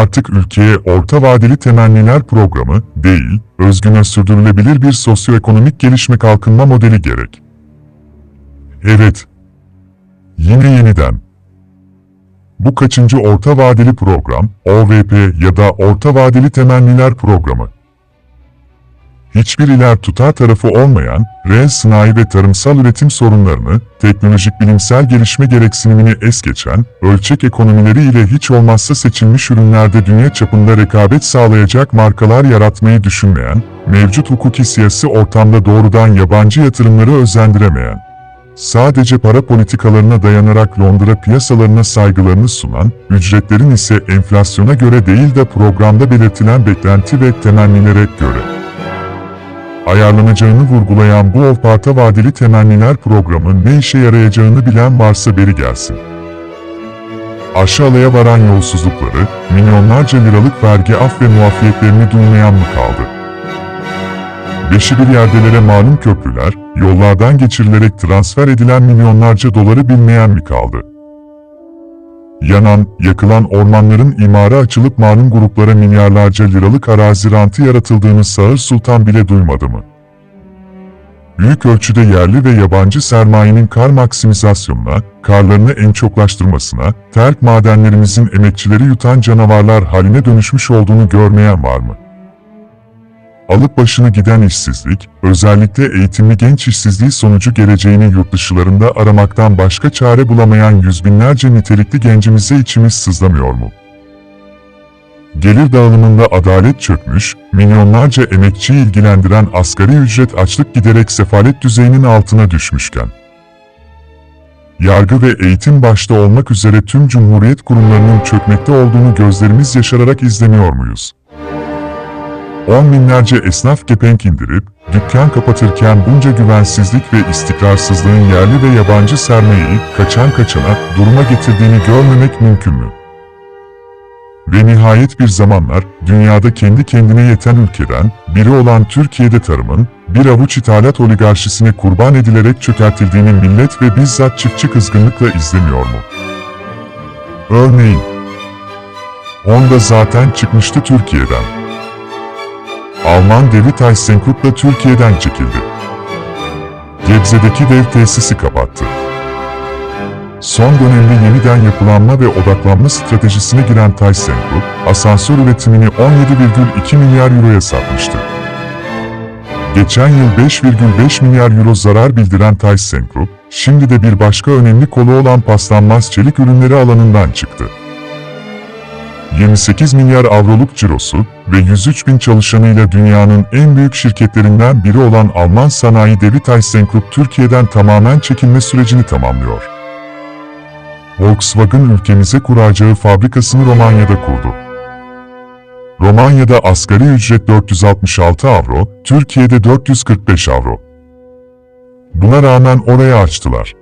artık ülkeye orta vadeli temenniler programı değil, özgün sürdürülebilir bir sosyoekonomik gelişme kalkınma modeli gerek. Evet. Yine yeniden. Bu kaçıncı orta vadeli program, OVP ya da orta vadeli temenniler programı. Hiçbir iler tutar tarafı olmayan, reel sanayi ve tarımsal üretim sorunlarını, teknolojik bilimsel gelişme gereksinimini es geçen, ölçek ekonomileri ile hiç olmazsa seçilmiş ürünlerde dünya çapında rekabet sağlayacak markalar yaratmayı düşünmeyen, mevcut hukuki siyasi ortamda doğrudan yabancı yatırımları özendiremeyen, sadece para politikalarına dayanarak Londra piyasalarına saygılarını sunan, ücretlerin ise enflasyona göre değil de programda belirtilen beklenti ve temennilere göre ayarlanacağını vurgulayan bu orta vadeli temenniler programı ne işe yarayacağını bilen varsa beri gelsin. Aşağıya varan yolsuzlukları, milyonlarca liralık vergi af ve muafiyetlerini duymayan mı kaldı? Beşi bir yerdelere malum köprüler, yollardan geçirilerek transfer edilen milyonlarca doları bilmeyen mi kaldı? Yanan, yakılan ormanların imara açılıp malum gruplara milyarlarca liralık arazi rantı yaratıldığını Sağır Sultan bile duymadı mı? Büyük ölçüde yerli ve yabancı sermayenin kar maksimizasyonuna, karlarını en çoklaştırmasına, terk madenlerimizin emekçileri yutan canavarlar haline dönüşmüş olduğunu görmeyen var mı? Alıp başını giden işsizlik, özellikle eğitimli genç işsizliği sonucu geleceğini yurt dışılarında aramaktan başka çare bulamayan yüz binlerce nitelikli gencimize içimiz sızlamıyor mu? Gelir dağılımında adalet çökmüş, milyonlarca emekçiyi ilgilendiren asgari ücret açlık giderek sefalet düzeyinin altına düşmüşken, yargı ve eğitim başta olmak üzere tüm cumhuriyet kurumlarının çökmekte olduğunu gözlerimiz yaşararak izlemiyor muyuz? On binlerce esnaf kepenk indirip, dükkan kapatırken bunca güvensizlik ve istikrarsızlığın yerli ve yabancı sermayeyi kaçan kaçana duruma getirdiğini görmemek mümkün mü? Ve nihayet bir zamanlar, dünyada kendi kendine yeten ülkeden, biri olan Türkiye'de tarımın, bir avuç ithalat oligarşisine kurban edilerek çökertildiğini millet ve bizzat çiftçi kızgınlıkla izlemiyor mu? Örneğin, Honda zaten çıkmıştı Türkiye'den. Alman devi ThyssenKrupp da Türkiye'den çekildi. Gebze'deki dev tesisi kapattı. Son dönemde yeniden yapılanma ve odaklanma stratejisine giren ThyssenKrupp, asansör üretimini 17,2 milyar euroya satmıştı. Geçen yıl 5,5 milyar euro zarar bildiren ThyssenKrupp, şimdi de bir başka önemli kolu olan paslanmaz çelik ürünleri alanından çıktı. 28 milyar avroluk cirosu ve 103 bin çalışanıyla dünyanın en büyük şirketlerinden biri olan Alman sanayi devi ThyssenKrupp Türkiye'den tamamen çekilme sürecini tamamlıyor. Volkswagen ülkemize kuracağı fabrikasını Romanya'da kurdu. Romanya'da asgari ücret 466 avro, Türkiye'de 445 avro. Buna rağmen oraya açtılar.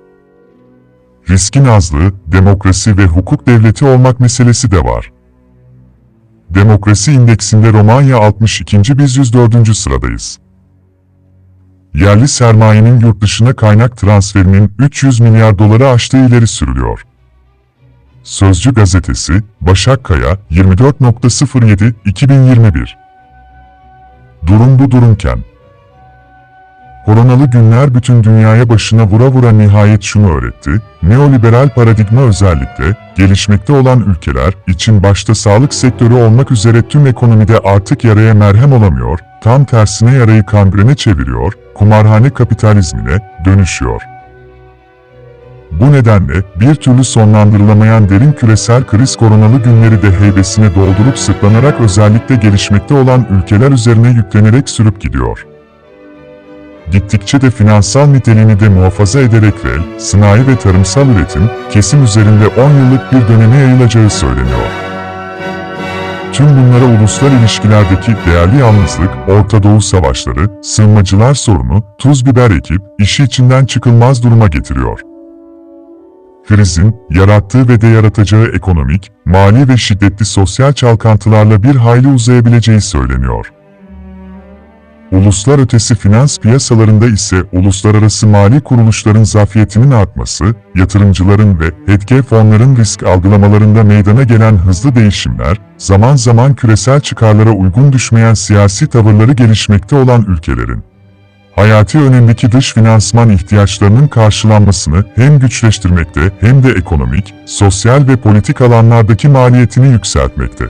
Riskin azlığı, demokrasi ve hukuk devleti olmak meselesi de var. Demokrasi indeksinde Romanya 62. biz 104. sıradayız. Yerli sermayenin yurt dışına kaynak transferinin 300 milyar doları aştığı ileri sürülüyor. Sözcü gazetesi, Başak Kaya, 24.07-2021 Durum bu durumken. Koronalı günler bütün dünyaya başına vura vura nihayet şunu öğretti, neoliberal paradigma özellikle, gelişmekte olan ülkeler için başta sağlık sektörü olmak üzere tüm ekonomide artık yaraya merhem olamıyor, tam tersine yarayı kangrene çeviriyor, kumarhane kapitalizmine dönüşüyor. Bu nedenle bir türlü sonlandırılamayan derin küresel kriz koronalı günleri de heybesine doldurup sırtlanarak özellikle gelişmekte olan ülkeler üzerine yüklenerek sürüp gidiyor. Gittikçe de finansal niteliğini de muhafaza ederek reel, sanayi ve tarımsal üretim, kesim üzerinde 10 yıllık bir döneme yayılacağı söyleniyor. Tüm bunlara uluslar ilişkilerdeki değerli yalnızlık, Orta Doğu savaşları, sığınmacılar sorunu, tuz biber ekip, işi içinden çıkılmaz duruma getiriyor krizin, yarattığı ve de yaratacağı ekonomik, mali ve şiddetli sosyal çalkantılarla bir hayli uzayabileceği söyleniyor. Uluslar ötesi finans piyasalarında ise uluslararası mali kuruluşların zafiyetinin artması, yatırımcıların ve hedge fonların risk algılamalarında meydana gelen hızlı değişimler, zaman zaman küresel çıkarlara uygun düşmeyen siyasi tavırları gelişmekte olan ülkelerin hayati önemdeki dış finansman ihtiyaçlarının karşılanmasını hem güçleştirmekte hem de ekonomik, sosyal ve politik alanlardaki maliyetini yükseltmekte.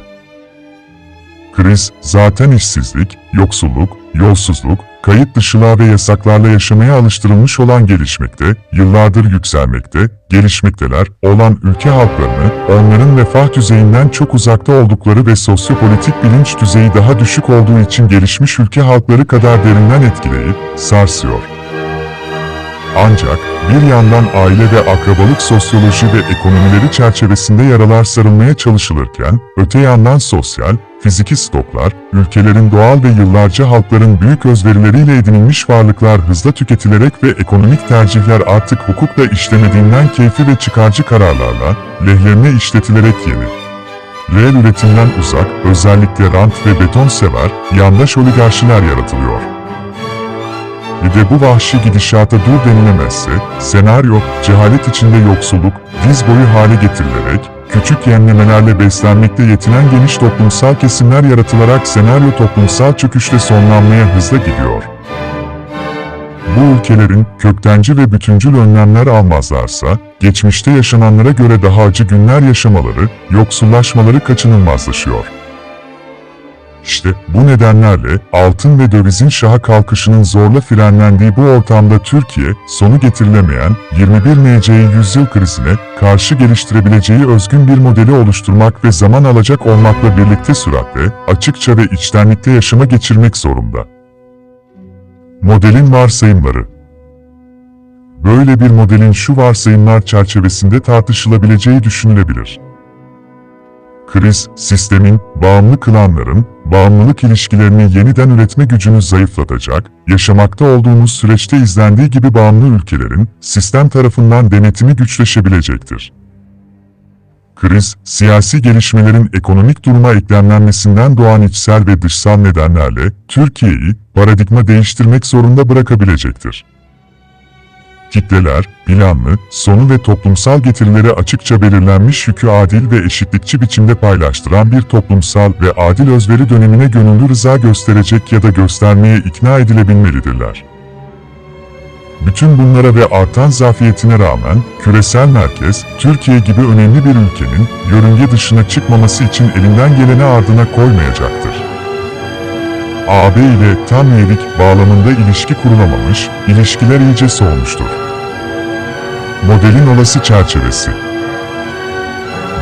Kriz, zaten işsizlik, yoksulluk, yolsuzluk, kayıt dışılığa ve yasaklarla yaşamaya alıştırılmış olan gelişmekte, yıllardır yükselmekte, gelişmekteler olan ülke halklarını, onların refah düzeyinden çok uzakta oldukları ve sosyopolitik bilinç düzeyi daha düşük olduğu için gelişmiş ülke halkları kadar derinden etkileyip, sarsıyor. Ancak bir yandan aile ve akrabalık sosyoloji ve ekonomileri çerçevesinde yaralar sarılmaya çalışılırken, öte yandan sosyal, fiziki stoklar, ülkelerin doğal ve yıllarca halkların büyük özverileriyle edinilmiş varlıklar hızla tüketilerek ve ekonomik tercihler artık hukukla işlemediğinden keyfi ve çıkarcı kararlarla, lehlerine işletilerek yeni, reel üretimden uzak, özellikle rant ve beton sever, yandaş oligarşiler yaratılıyor. Bir de bu vahşi gidişata dur denilemezse, senaryo, cehalet içinde yoksulluk, diz boyu hale getirilerek, küçük yemlemelerle beslenmekte yetinen geniş toplumsal kesimler yaratılarak senaryo toplumsal çöküşle sonlanmaya hızla gidiyor. Bu ülkelerin köktenci ve bütüncül önlemler almazlarsa, geçmişte yaşananlara göre daha acı günler yaşamaları, yoksullaşmaları kaçınılmazlaşıyor. İşte bu nedenlerle altın ve dövizin şaha kalkışının zorla frenlendiği bu ortamda Türkiye, sonu getirilemeyen 21 NC'yi yüzyıl krizine karşı geliştirebileceği özgün bir modeli oluşturmak ve zaman alacak olmakla birlikte süratle, açıkça ve içtenlikte yaşama geçirmek zorunda. Modelin varsayımları Böyle bir modelin şu varsayımlar çerçevesinde tartışılabileceği düşünülebilir kriz, sistemin, bağımlı kılanların, bağımlılık ilişkilerini yeniden üretme gücünü zayıflatacak, yaşamakta olduğumuz süreçte izlendiği gibi bağımlı ülkelerin, sistem tarafından denetimi güçleşebilecektir. Kriz, siyasi gelişmelerin ekonomik duruma eklemlenmesinden doğan içsel ve dışsal nedenlerle, Türkiye'yi, paradigma değiştirmek zorunda bırakabilecektir kitleler, planlı, sonu ve toplumsal getirileri açıkça belirlenmiş yükü adil ve eşitlikçi biçimde paylaştıran bir toplumsal ve adil özveri dönemine gönüllü rıza gösterecek ya da göstermeye ikna edilebilmelidirler. Bütün bunlara ve artan zafiyetine rağmen, küresel merkez, Türkiye gibi önemli bir ülkenin, yörünge dışına çıkmaması için elinden geleni ardına koymayacaktır. AB ile tam üyelik bağlamında ilişki kurulamamış, ilişkiler iyice soğumuştur. Modelin olası çerçevesi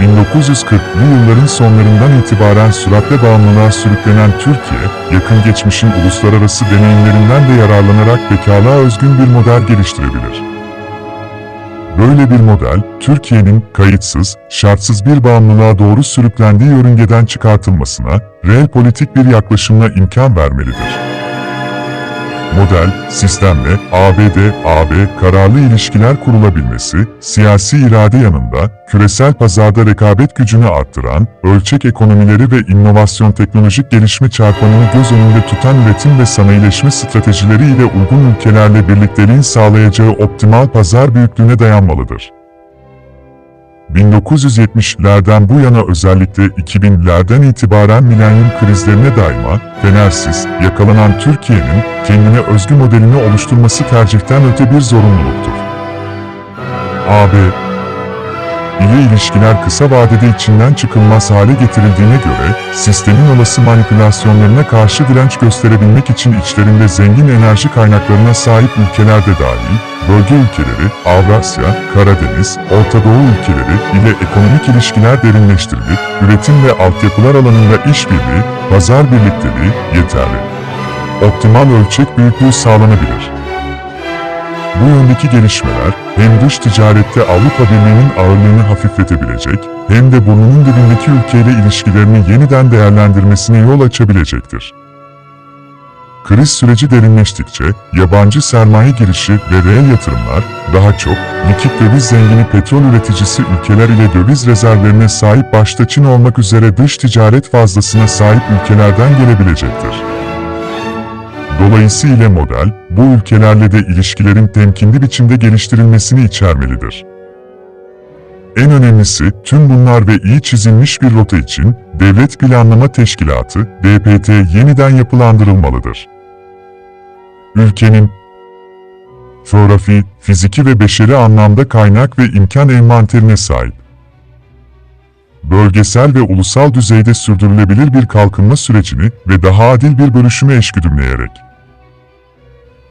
1940'lı yılların sonlarından itibaren süratle bağımlılığa sürüklenen Türkiye, yakın geçmişin uluslararası deneyimlerinden de yararlanarak bekalığa özgün bir model geliştirebilir. Böyle bir model, Türkiye'nin kayıtsız, şartsız bir bağımlılığa doğru sürüklendiği yörüngeden çıkartılmasına, reel politik bir yaklaşımla imkan vermelidir. Model, sistemle ABD-AB kararlı ilişkiler kurulabilmesi, siyasi irade yanında, küresel pazarda rekabet gücünü arttıran, ölçek ekonomileri ve inovasyon teknolojik gelişme çarpanını göz önünde tutan üretim ve sanayileşme stratejileri ile uygun ülkelerle birlikteliğin sağlayacağı optimal pazar büyüklüğüne dayanmalıdır. 1970'lerden bu yana özellikle 2000'lerden itibaren milenyum krizlerine daima, fenersiz, yakalanan Türkiye'nin kendine özgü modelini oluşturması tercihten öte bir zorunluluktur. AB ile ilişkiler kısa vadede içinden çıkılmaz hale getirildiğine göre, sistemin olası manipülasyonlarına karşı direnç gösterebilmek için içlerinde zengin enerji kaynaklarına sahip ülkeler de dahil, bölge ülkeleri, Avrasya, Karadeniz, Orta Doğu ülkeleri ile ekonomik ilişkiler derinleştirilip, üretim ve altyapılar alanında işbirliği, pazar birlikteliği yeterli. Optimal ölçek büyüklüğü sağlanabilir. Bu yöndeki gelişmeler hem dış ticarette Avrupa Birliği'nin ağırlığını hafifletebilecek hem de burnunun dibindeki ülkeyle ilişkilerini yeniden değerlendirmesine yol açabilecektir. Kriz süreci derinleştikçe yabancı sermaye girişi ve reel yatırımlar daha çok likit döviz zengini petrol üreticisi ülkeler ile döviz rezervlerine sahip başta Çin olmak üzere dış ticaret fazlasına sahip ülkelerden gelebilecektir. Dolayısıyla model, bu ülkelerle de ilişkilerin temkinli biçimde geliştirilmesini içermelidir. En önemlisi, tüm bunlar ve iyi çizilmiş bir rota için, Devlet Planlama Teşkilatı, DPT yeniden yapılandırılmalıdır. Ülkenin, coğrafi, fiziki ve beşeri anlamda kaynak ve imkan envanterine sahip. Bölgesel ve ulusal düzeyde sürdürülebilir bir kalkınma sürecini ve daha adil bir bölüşümü eşgüdümleyerek,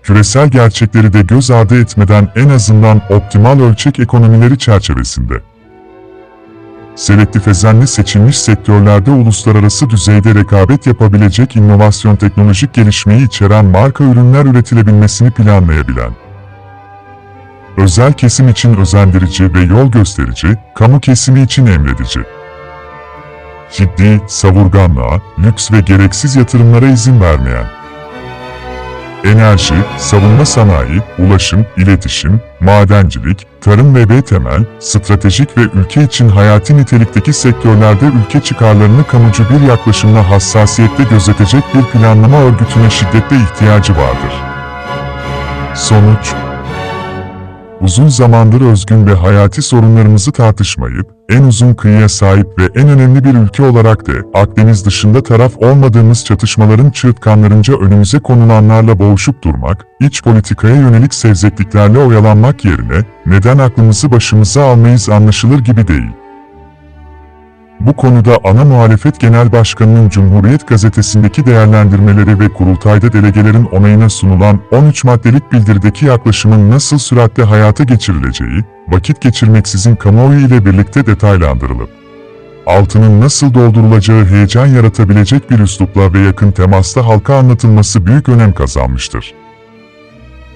küresel gerçekleri de göz ardı etmeden en azından optimal ölçek ekonomileri çerçevesinde, selektif ezenle seçilmiş sektörlerde uluslararası düzeyde rekabet yapabilecek inovasyon teknolojik gelişmeyi içeren marka ürünler üretilebilmesini planlayabilen, özel kesim için özendirici ve yol gösterici, kamu kesimi için emredici, ciddi, savurganlığa, lüks ve gereksiz yatırımlara izin vermeyen, enerji, savunma sanayi, ulaşım, iletişim, madencilik, tarım ve B temel, stratejik ve ülke için hayati nitelikteki sektörlerde ülke çıkarlarını kamucu bir yaklaşımla hassasiyetle gözetecek bir planlama örgütüne şiddetle ihtiyacı vardır. Sonuç Uzun zamandır özgün ve hayati sorunlarımızı tartışmayıp, en uzun kıyıya sahip ve en önemli bir ülke olarak da Akdeniz dışında taraf olmadığımız çatışmaların çığırtkanlarınca önümüze konulanlarla boğuşup durmak, iç politikaya yönelik sevzekliklerle oyalanmak yerine, neden aklımızı başımıza almayız anlaşılır gibi değil. Bu konuda ana muhalefet genel başkanının Cumhuriyet gazetesindeki değerlendirmeleri ve kurultayda delegelerin onayına sunulan 13 maddelik bildirideki yaklaşımın nasıl süratle hayata geçirileceği, vakit geçirmeksizin kamuoyu ile birlikte detaylandırılıp, altının nasıl doldurulacağı heyecan yaratabilecek bir üslupla ve yakın temasta halka anlatılması büyük önem kazanmıştır.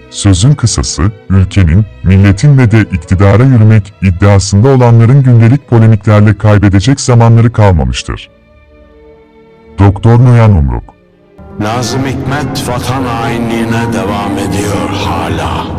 Sözün kısası, ülkenin, milletin ve de iktidara yürümek iddiasında olanların gündelik polemiklerle kaybedecek zamanları kalmamıştır. Doktor Noyan Umruk Nazım Hikmet vatan hainliğine devam ediyor hala.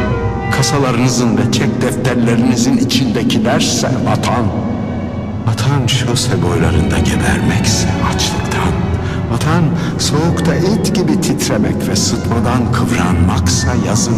kasalarınızın ve çek defterlerinizin içindekilerse vatan. Vatan şose boylarında gebermekse açlıktan. Vatan soğukta it gibi titremek ve sıtmadan kıvranmaksa yazın.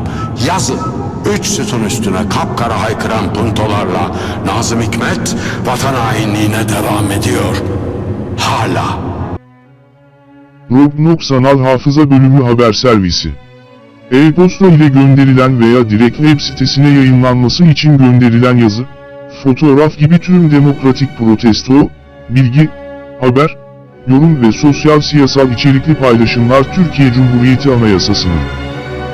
Yazın. Üç sütun üstüne kapkara haykıran puntolarla Nazım Hikmet vatan hainliğine devam ediyor. Hala. Rognok Sanal Hafıza Bölümü Haber Servisi E-posta ile gönderilen veya direkt web sitesine yayınlanması için gönderilen yazı, fotoğraf gibi tüm demokratik protesto, bilgi, haber, yorum ve sosyal siyasal içerikli paylaşımlar Türkiye Cumhuriyeti Anayasası'nın